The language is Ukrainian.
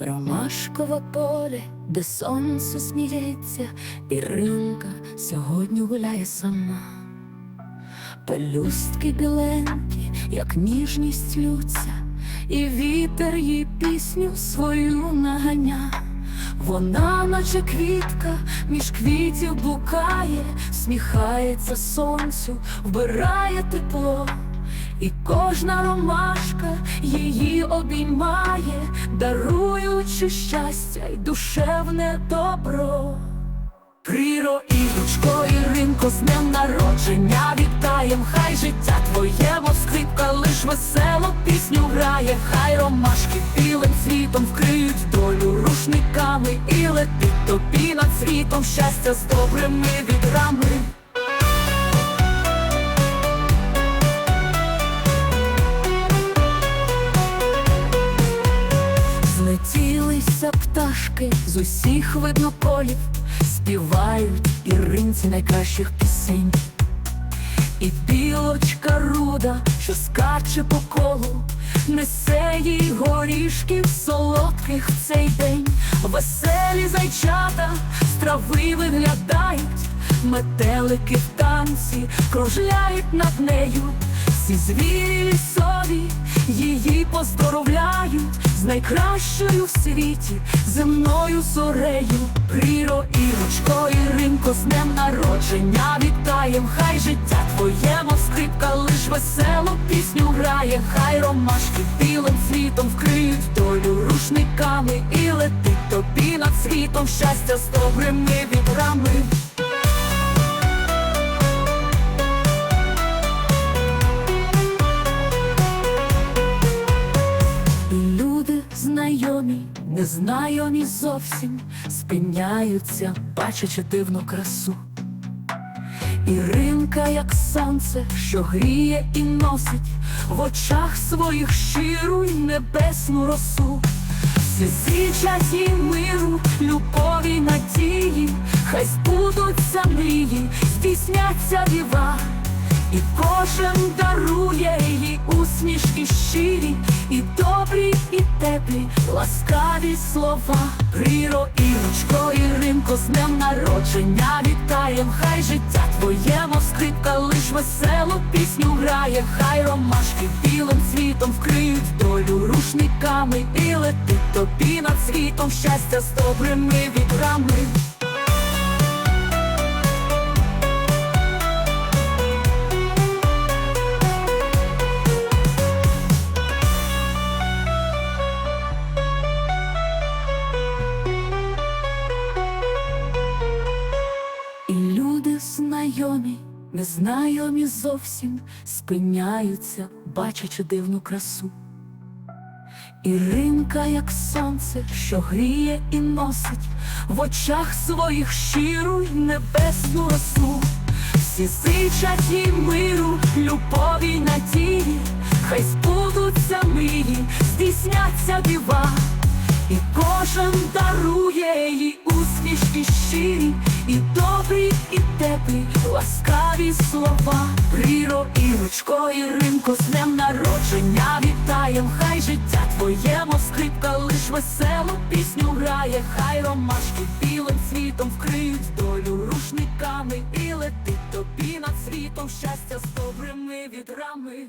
Ромашкове поле, де сонце сміється, і ринка сьогодні гуляє сама. Пелюстки біленькі, як ніжність лються, і вітер їй пісню свою наганя. Вона, наче квітка, між квітів блукає, сміхається сонцю, вбирає тепло. І кожна ромашка її обіймає, даруючи щастя й душевне добро. Пріро і ручко, і ринко з днем народження вітаєм, хай життя твоє, мов лиш весело пісню грає, хай ромашки білим цвітом вкриють долю рушниками і летить тобі над світом щастя з добрими вітрами. Злетілися пташки з усіх видноколів, співають іринці найкращих пісень. І білочка руда, що скаче по колу, несе їй горішків солодких в цей день. Веселі зайчата з трави виглядають, метелики в танці кружляють над нею. Всі звірі лісові її поздоровляють з найкращою в світі земною зорею. Пріро і ручко, і ринко з днем народження вітаєм, хай життя твоє, мов лиш веселу пісню грає, хай ромашки білим цвітом вкриють долю рушниками і летить тобі над світом щастя з добрими вітрами. Знайомі, незнайомі зовсім спиняються, бачачи дивну красу. І ринка, як сонце, що гріє і носить в очах своїх щиру й небесну росу. Всі зичать їй миру, любові, надії, хай збудуться мрії, здійсняться діва. І кожен дарує їй усмішки щирі, і добрі, і теплі, ласкаві слова. Пріро і ручко, і ринко з днем народження вітаєм, хай життя твоє, скрипка, лиш веселу пісню грає, хай ромашки білим цвітом вкриють долю рушниками і летить тобі над світом щастя з добрими вітрами. Знайомі, незнайомі зовсім спиняються, бачачи дивну красу. І ринка, як сонце, що гріє і носить в очах своїх щиру й небесну росу. Всі зичать їй миру, любові надії, хай збудуться мрії, здійсняться дива. І кожен дарує їй усмішки щирі, і добрі, і теплі, ласкаві слова. Пріро і ручко, і ринко з днем народження вітаєм, хай життя твоє, мов скрипка, лиш веселу пісню грає, хай ромашки білим цвітом вкриють долю рушниками і летить тобі над світом щастя з добрими вітрами.